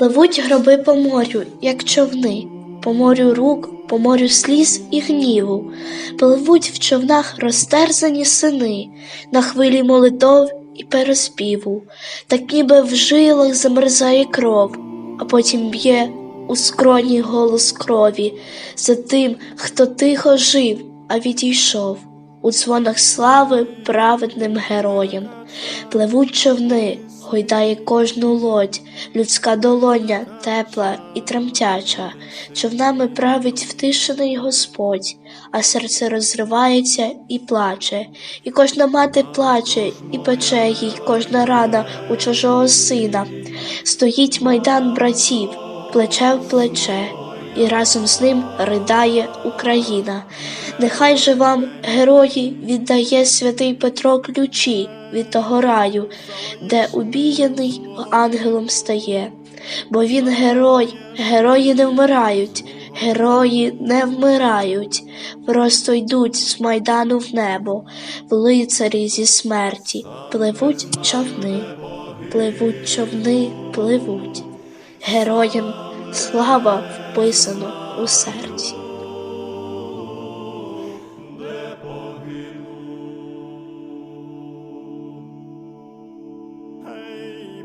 Пливуть гроби по морю, як човни, по морю рук, по морю сліз і гніву, пливуть в човнах розтерзані сини, на хвилі молитов і переспіву, так ніби в жилах замерзає кров, а потім б'є у скроні голос крові за тим, хто тихо жив, а відійшов. У дзвонах слави праведним героям. Пливуть човни, гойдає кожну лодь, людська долоня тепла і тремтяча, човнами править втишений Господь, а серце розривається і плаче, і кожна мати плаче, і пече їй кожна рана у чужого сина. Стоїть майдан братів, плече в плече, і разом з ним ридає Україна. Нехай же вам, герої, віддає святий Петро ключі від того раю, де убіяний ангелом стає. Бо він герой, герої не вмирають, герої не вмирають, просто йдуть з майдану в небо, в лицарі зі смерті, пливуть човни, пливуть човни, пливуть. Героям слава вписано у серці.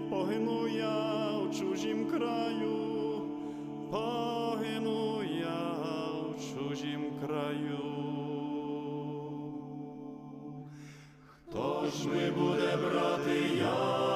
Погину я в чужім краю, погину я в чужім краю. Хто ж ми буде брати я?